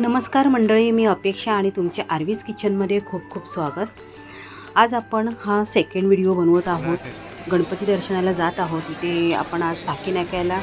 नमस्कार मंडळी मी अपेक्षा आणि तुमच्या आर्वीज किचनमध्ये खूप खूप स्वागत. आज आपण हा सेकंड व्हिडिओ बनवत आहोत. गणपती दर्शनाला जात आहोत. इथे आपण आज साकी नाक्याला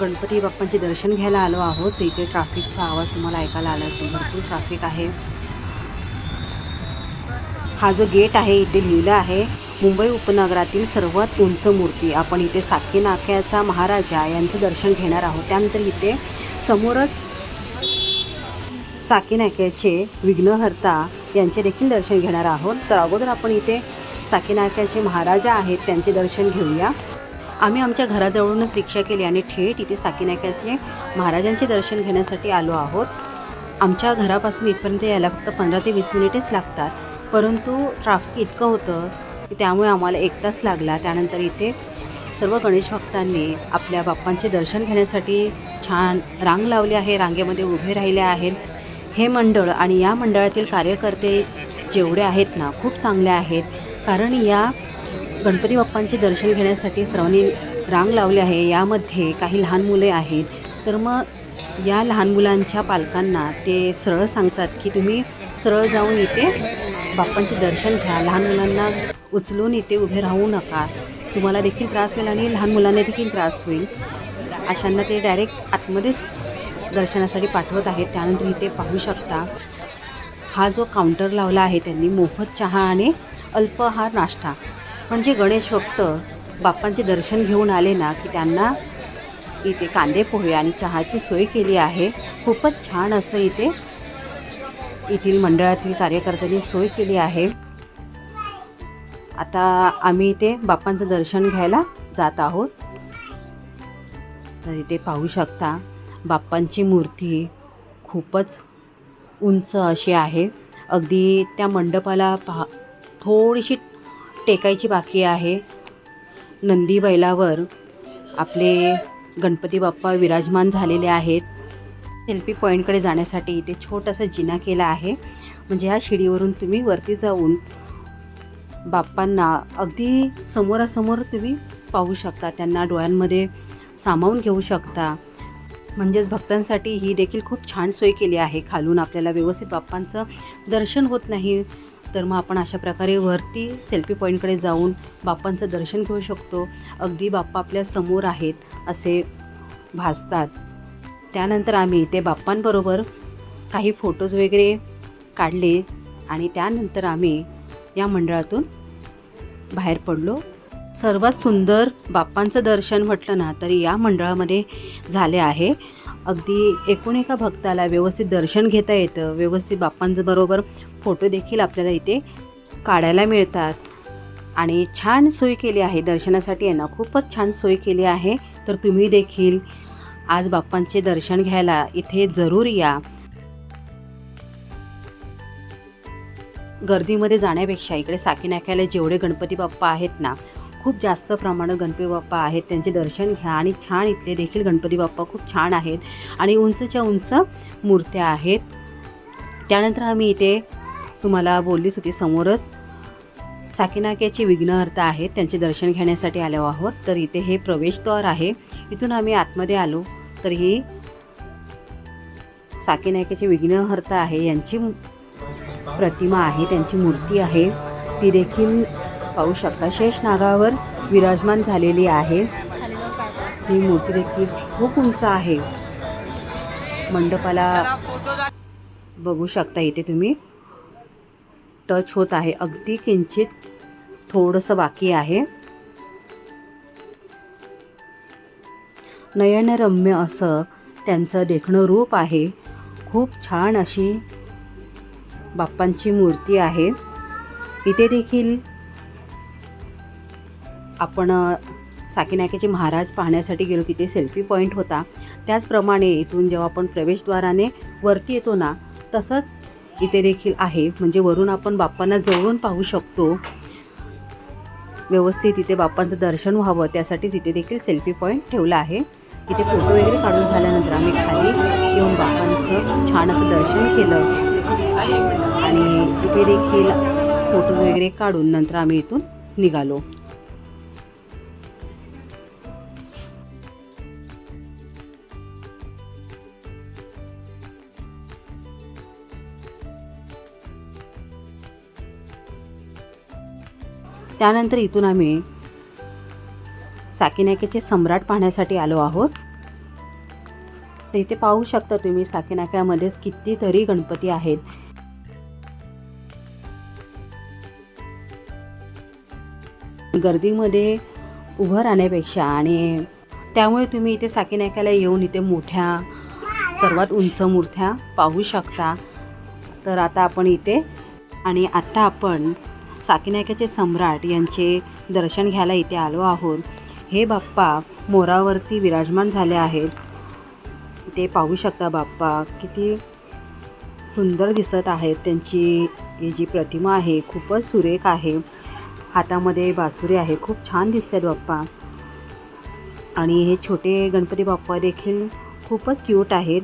गणपती बाप्पांचे दर्शन घ्यायला आलो आहोत. इथे ट्रॅफिकचा आवाज तुम्हाला ऐकायला आला असेल. भरपूर ट्रॅफिक आहे. हा जो गेट आहे इथे लिहिलं आहे मुंबई उपनगरातील सर्वात उंच मूर्ती. आपण इथे साकी नाक्याचा महाराजा यांचं दर्शन घेणार आहोत. त्यानंतर इथे समोरच साकीनाक्याचे विघ्नहर्ता यांचे देखील दर्शन घेणार आहोत. तर अगोदर आपण इथे साकी महाराजा आहेत त्यांचे दर्शन घेऊया. आम्ही आमच्या घराजवळूनच रिक्षा केली आणि थेट इथे साकी महाराजांचे दर्शन घेण्यासाठी आलो आहोत. आमच्या घरापासून इथपर्यंत यायला फक्त पंधरा ते वीस मिनिटेच लागतात. परंतु ट्राफिक इतकं होतं की त्यामुळे आम्हाला एक तास लागला. त्यानंतर इथे सर्व गणेश भक्तांनी आपल्या बाप्पांचे दर्शन घेण्यासाठी छान रांग लावली आहे. रांगेमध्ये उभे राहिले आहेत. हे मंडळ आणि या मंडळातील कार्यकर्ते जेवढे आहेत ना खूप चांगले आहेत. कारण या गणपती बाप्पांचे दर्शन घेण्यासाठी सर्वांनी रांग लावली आहे. यामध्ये काही लहान मुले आहेत. तर मग या लहान मुलांच्या पालकांना ते सरळ सांगतात की तुम्ही सरळ जाऊन इथे बाप्पांचे दर्शन घ्या. लहान मुलांना उचलून इथे उभे राहू नका. तुम्हाला देखील त्रास होईल आणि लहान मुलांना देखील त्रास होईल. अशांना ते डायरेक्ट आतमध्येच दर्शनासाठी पाठवत आहेत. त्यानंतर इथे पाहू शकता हा जो काउंटर लावला आहे त्यांनी मोफत चहा आणि अल्पहार नाश्ता. म्हणजे गणेश भक्त बाप्पांचे दर्शन घेऊन आले ना की त्यांना इथे कांदे पोहे आणि चहाची सोय केली आहे. खूपच छान असं इथे येथील मंडळातील कार्यकर्त्यांनी सोय केली आहे. आता आम्ही इथे बाप्पांचं दर्शन घ्यायला जात आहोत. तर इथे पाहू शकता बाप्पांची मूर्ती खूपच उंच अशी आहे. अगदी त्या मंडपाला पहा थोडीशी टेकायची बाकी आहे. नंदी बैलावर आपले गणपती बाप्पा विराजमान झालेले आहेत. सेल्फी पॉईंटकडे जाण्यासाठी इथे छोटासा जिना केला आहे. म्हणजे ह्या शिडीवरून तुम्ही वरती जाऊन बाप्पांना अगदी समोरासमोर तुम्ही पाहू शकता. त्यांना डोळ्यांमध्ये सामावून घेऊ शकता. म्हणजेच भक्तांसाठी ही देखील खूप छान सोय केली आहे. खालून आपल्याला व्यवस्थित बाप्पांचं दर्शन होत नाही तर मग आपण अशा प्रकारे वरती सेल्फी पॉईंटकडे जाऊन बाप्पांचं दर्शन घेऊ शकतो. अगदी बाप्पा आपल्यासमोर आहेत असे भासतात. त्यानंतर आम्ही ते बाप्पांबरोबर काही फोटोज वगैरे काढले आणि त्यानंतर आम्ही या मंडळातून बाहेर पडलो. सर्वात सुंदर बाप्पांचं दर्शन म्हटलं ना तरी या मंडळामध्ये झाले आहे. अगदी एकूण एका भक्ताला व्यवस्थित दर्शन घेता येतं. व्यवस्थित बाप्पांचं बरोबर फोटो देखील आपल्याला इथे काढायला मिळतात. आणि छान सोय केली आहे. दर्शनासाठी आहे ना खूपच छान सोय केली आहे. तर तुम्ही देखील आज बाप्पांचे दर्शन घ्यायला इथे जरूर या. गर्दीमध्ये जाण्यापेक्षा इकडे साकीनाक्याला जेवढे गणपती बाप्पा आहेत ना खूप जास्त प्रमाणात गणपती बाप्पा आहेत त्यांचे दर्शन घ्या आणि छान इथले देखील गणपती बाप्पा खूप छान आहेत आणि उंचच्या उंच मूर्त्या आहेत. त्यानंतर आम्ही इथे तुम्हाला बोललीच होती समोरच साकीनाक्याचे विघ्नहर्ता आहेत त्यांचे दर्शन घेण्यासाठी आलो आहोत. तर इथे हे प्रवेशद्वार आहे. इथून आम्ही आतमध्ये आलो तर ही साकीनाक्याची विघ्नहर्ता आहे यांची प्रतिमा आहे त्यांची मूर्ती आहे. ती देखील पाहू शकता. शेष नागावर विराजमान झालेली आहे. ही मूर्ती देखील खूप उंच आहे. मंडपाला बघू शकता इथे तुम्ही. टच होत आहे. अगदी किंचित थोडंसं बाकी आहे. नयनरम्य असं त्यांचं देखणं रूप आहे. खूप छान अशी बाप्पांची मूर्ती आहे. इथे देखील आपण साकीनाक्याचे महाराज पाहण्यासाठी गेलो तिथे सेल्फी पॉईंट होता. त्याचप्रमाणे इथून जेव्हा आपण प्रवेशद्वाराने वरती येतो ना तसंच इथे देखील आहे. म्हणजे वरून आपण बाप्पांना जवळून पाहू शकतो. व्यवस्थित इथे बाप्पांचं दर्शन व्हावं त्यासाठीच इथे देखील सेल्फी पॉईंट ठेवला आहे. इथे फोटो वगैरे काढून झाल्यानंतर आम्ही खाली येऊन बाप्पांचं छान असं दर्शन केलं. आणि इथे देखील फोटोज वगैरे काढून नंतर आम्ही इथून निघालो. त्यानंतर इथून आम्ही साकीनाक्याचे सम्राट पाहण्यासाठी आलो आहोत. तर इथे पाहू शकता तुम्ही साकीनाक्यामध्येच कितीतरी गणपती आहेत. गर्दीमध्ये उभं राहण्यापेक्षा आणि त्यामुळे तुम्ही इथे साकीनाक्याला येऊन इथे मोठ्या सर्वात उंच मूर्त्या पाहू शकता. तर आता आपण इथे आणि आत्ता आपण साकीनायकाचे सम्राट यांचे दर्शन घ्यायला इथे आलो आहोत. हे बाप्पा मोरावरती विराजमान झाले आहेत. ते पाहू शकता बाप्पा किती सुंदर दिसत आहेत. त्यांची ही जी प्रतिमा आहे खूपच सुरेख आहे. हातामध्ये बासुरी आहे. खूप छान दिसतात बाप्पा. आणि हे छोटे गणपती बाप्पा देखील खूपच क्यूट आहेत.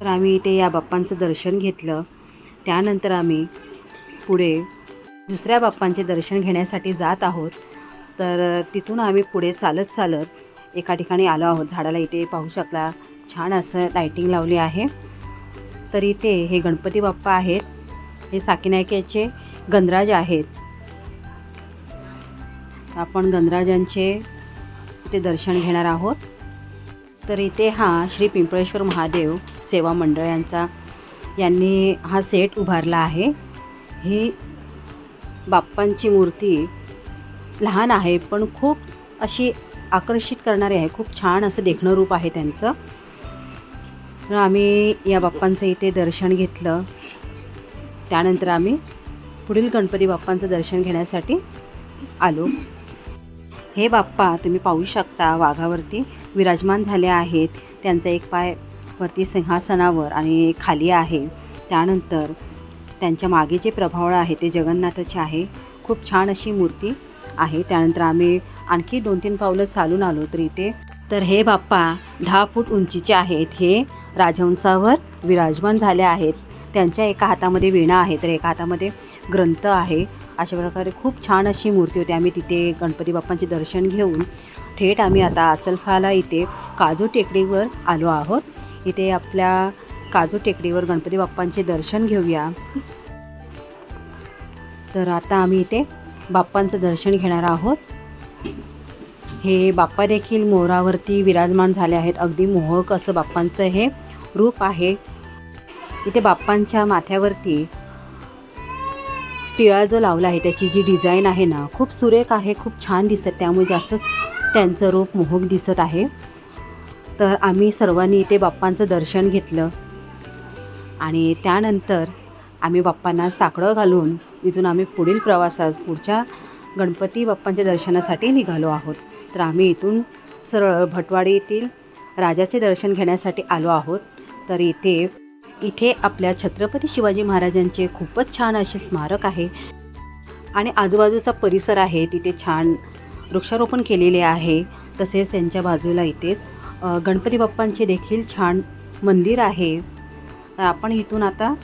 तर आम्ही इथे या बाप्पांचं दर्शन घेतलं. त्यानंतर आम्ही पुढे दुसऱ्या बाप्पांचे दर्शन घेण्यासाठी जात आहोत. तर तिथून आम्ही पुढे चालत चालत एका ठिकाणी आलो आहोत. झाडाला इथे पाहू शकला छान असं लाईटिंग लावली आहे. तर इथे हे गणपती बाप्पा आहेत. हे साकीनायक्याचे गणराज आहेत. आपण गणराजांचे इथे दर्शन घेणार आहोत. तर इथे हा श्री पिंपळेश्वर महादेव सेवा मंडळ यांचा यांनी हा सेट उभारला आहे. ही बाप्पांची मूर्ती लहान आहे पण खूप अशी आकर्षित करणारी आहे. खूप छान असं देखणं रूप आहे त्यांचं. तर आम्ही या बाप्पांचं इथे दर्शन घेतलं. त्यानंतर आम्ही पुढील गणपती बाप्पांचं दर्शन घेण्यासाठी आलो. हे बाप्पा तुम्ही पाहू शकता वाघावरती विराजमान झाले आहेत. त्यांचा एक पाय वरती सिंहासनावर आणि खाली आहे. त्यानंतर त्यांच्या मागे जे प्रभावळ आहे ते जगन्नाथाचे आहे. खूप छान अशी मूर्ती आहे. त्यानंतर आम्ही आणखी दोन तीन पावलं चालून आलो तर इथे. तर हे बाप्पा दहा फूट उंचीचे आहेत. हे राजहंसावर विराजमान झाले आहेत. त्यांच्या एका हातामध्ये वीणा आहे. तर एका हातामध्ये ग्रंथ आहे. अशा प्रकारे खूप छान अशी मूर्ती होती. आम्ही तिथे गणपती बाप्पांचे दर्शन घेऊन थेट आम्ही आता असलफाला इथे काजू टेकडीवर आलो आहोत. इथे आपल्या काजू टेकडीवर गणपती बाप्पांचे दर्शन घेऊया. तर आता आम्ही इथे बाप्पांचं दर्शन घेणार आहोत. हे बाप्पा देखील मोरावरती विराजमान झाले आहेत. अगदी मोहक असं बाप्पांचं हे रूप आहे. इथे बाप्पांच्या माथ्यावरती टिळा जो लावला आहे त्याची जी डिझाईन आहे ना खूप सुरेख आहे खूप छान दिसत त्यामुळे जास्तच त्यांचं रूप मोहक दिसत आहे. तर आम्ही सर्वांनी इथे बाप्पांचं दर्शन घेतलं. आणि त्यानंतर आम्ही बाप्पांना साकडं घालून इथून आम्ही पुढील प्रवासात पुढच्या गणपती बाप्पांच्या दर्शनासाठी निघालो आहोत. तर आम्ही इथून सरळ भटवाडी येथील राजाचे दर्शन घेण्यासाठी आलो आहोत. तर इथे इथे आपल्या छत्रपती शिवाजी महाराजांचे खूपच छान असे स्मारक आहे. आणि आजूबाजूचा परिसर आहे तिथे छान वृक्षारोपण केलेले आहे. तसेच त्यांच्या बाजूला इथेच गणपती बाप्पांचे देखील छान मंदिर आहे. तर आपण इथून आता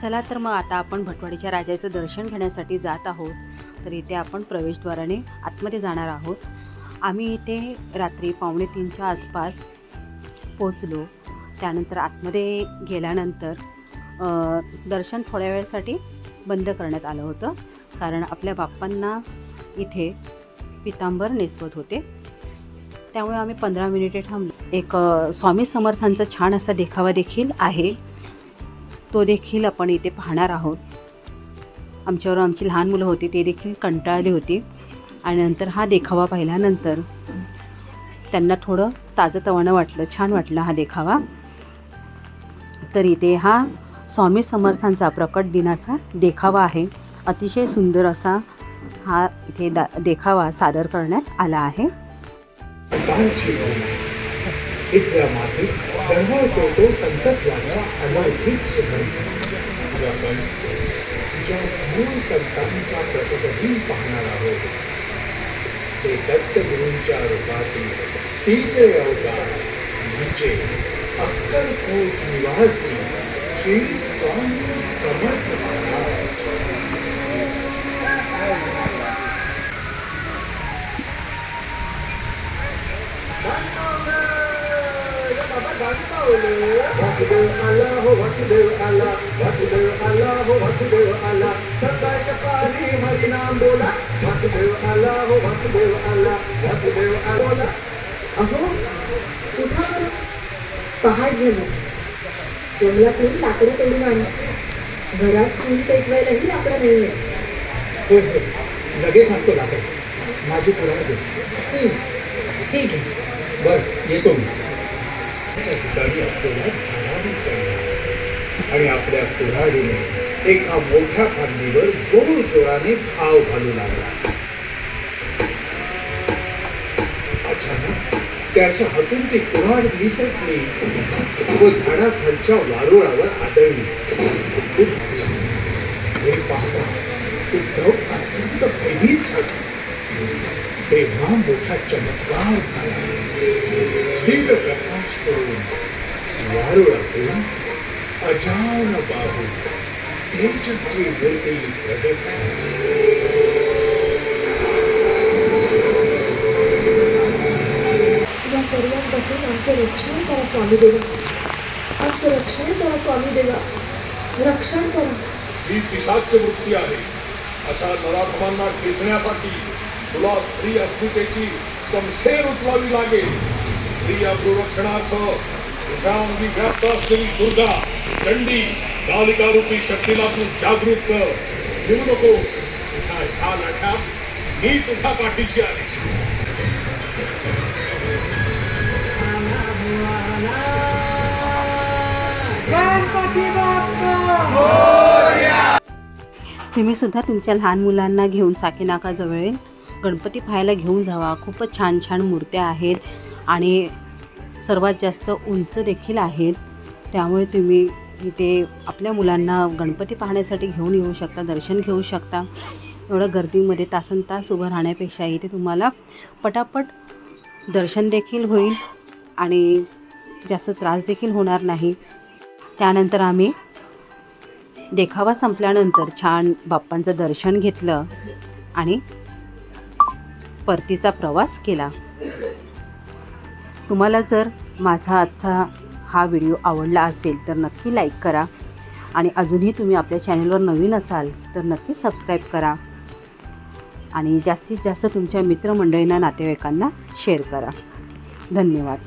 चला तर मग आता आपण भटवाडीच्या राजाचं दर्शन घेण्यासाठी जात आहोत. तर इथे आपण प्रवेशद्वाराने आतमध्ये जाणार आहोत. आम्ही इथे रात्री पावणे तीनच्या आसपास पोचलो त्यानंतर आतमध्ये गेल्यानंतर दर्शन थोड्या वेळासाठी बंद करण्यात आलं होतं. कारण आपल्या बाप्पांना इथे पितांबर नेसवत होते. त्यामुळे आम्ही पंधरा मिनिटे थांबलो. एक स्वामी समर्थांचा छान असा देखावा देखील आहे. तो देखील आपण इथे पाहणार आहोत. आमच्यावर आमची लहान मुलं होती ते देखील कंटाळली होती. आणि नंतर हा देखावा पाहिल्यानंतर त्यांना थोडं ताजंतवानं वाटलं छान वाटलं हा देखावा. तर इथे हा स्वामी समर्थांचा प्रकट दिनाचा देखावा आहे. अतिशय सुंदर असा हा इथे दा देखावा सादर करण्यात आला आहे. संतांची विक्रमातील दळवळतो तो संतत्वाचा अलौकिक सुगंध आपण ज्या मूळ संतांचा प्रतिकधी पाहणार आहोत. ते दत्तगुरूंच्या रूपातील तिसरे अवतार म्हणजे अक्कलकोट निवासी श्री स्वामी समर्थ वासुदेव आला हो वासुदेव आला वासुदेव आला हो वासुदेव आला सकाळच्या पारी हरिनाम बोला वासुदेव आला हो वासुदेव आला वासुदेव आला बोला अहो उठा बरं पहाट झालं जंगलातून लाकडं तोडून आणा घरात चूल पेटवायलाही लाकडं नाहीये होय होय लगेच आणतो लागेल माझी पुराण ठीक आहे बरं येतो मी त्या ठिकाणी असलेल्या झाडावर चढला आणि आपल्या कुऱ्हाडीने एका मोठ्या फांदीवर जोर जोराने भाव घालू लागला. अचानक त्याच्या हातून ती कुऱ्हाड निसटली व झाडाखालच्या वारुळावर आदळली. हे पाहता उद्धव अत्यंत भयभीत झाला. तेव्हा मोठा चमत्कार झाला. दिव्य प्रकाश करून वारुळातून अजान बाहू तेजस्वी मूर्ती प्रगट या सर्वांपासून आमचे रक्षण करा स्वामी देवा आमचं रक्षण करा स्वामी देवा रक्षण करा. ही पिशाच वृत्ती आहे. अशा नराधमांना खेचण्यासाठी तुला स्त्री अस्मितेची शमशेर उचलावी लागेल. स्त्री अभ्रुरक्षणार्थ तुझ्या अंगी व्याप्त असलेली दुर्गा चंडी कालिका रूपी शक्तीला तू जागृत कर. घेऊ नको. तुझ्या ह्या लढ्यात मी तुझ्या पाठीशी आहे. तुम्ही सुद्धा तुमच्या लहान मुलांना घेऊन साकीनाकाजवळ गणपती पाहायला घेऊन जावा. खूपच छान छान मूर्त्या आहेत. आणि सर्वात जास्त उंच देखील आहेत. त्यामुळे तुम्ही इथे आपल्या मुलांना गणपती पाहण्यासाठी घेऊन येऊ शकता दर्शन घेऊ शकता. एवढं गर्दीमध्ये तासन तास उभं राहण्यापेक्षा इथे तुम्हाला पटापट दर्शन देखील होईल आणि जास्त त्रास देखील होणार नाही. त्यानंतर आम्ही देखावा संपल्यानंतर छान बाप्पांचं दर्शन घेतलं आणि परतीचा प्रवास केला. तुम्हाला जर माझा आजचा हा व्हिडिओ आवडला असेल तर नक्की लाईक करा. आणि अजूनही तुम्ही आपल्या चॅनलवर नवीन असाल तर नक्की सबस्क्राईब करा. आणि जास्तीत जास्त तुमच्या मित्रमंडळींना नातेवाईकांना शेअर करा. धन्यवाद.